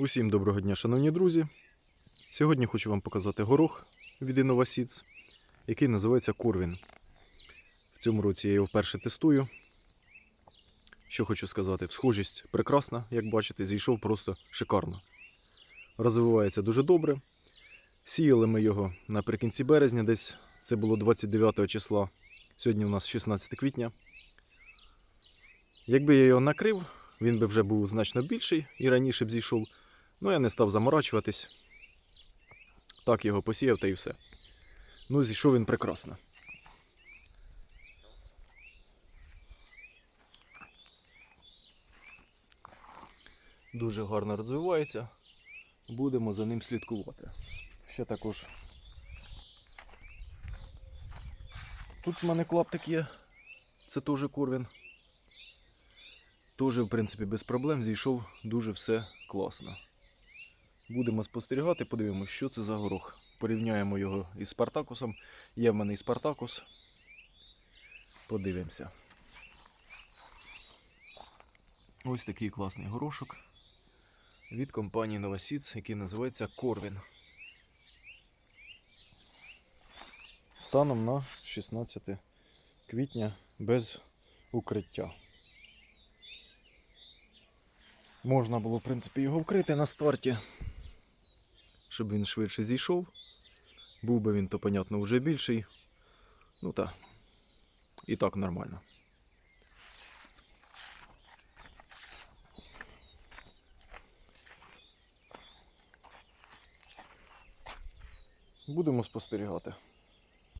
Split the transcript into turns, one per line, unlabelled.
Усім доброго дня, шановні друзі. Сьогодні хочу вам показати горох від Innova Seeds, який називається Корвін. В цьому році я його вперше тестую. Що хочу сказати, схожість прекрасна, як бачите, зійшов просто шикарно. Розвивається дуже добре. Сіяли ми його наприкінці березня, десь це було 29 числа. Сьогодні у нас 16 квітня. Якби я його накрив, він би вже був значно більший і раніше б зійшов. Ну, я не став заморачуватись. Так його посіяв та і все. Ну, зійшов він прекрасно. Дуже гарно розвивається. Будемо за ним слідкувати. Ще також. Тут в мене клаптик є. Це теж корвін. Теж, в принципі, без проблем зійшов дуже все класно. Будемо спостерігати, подивимося, що це за горох. Порівняємо його із Спартакусом. Є в мене і Спартакус. Подивимося. Ось такий класний горошок від компанії Novasids, який називається Корвін. Станом на 16 квітня без укриття. Можна було, в принципі, його вкрити на старті, щоб він швидше зійшов. Був би він, то, понятно, вже більший. Ну так, і так нормально. Будемо спостерігати.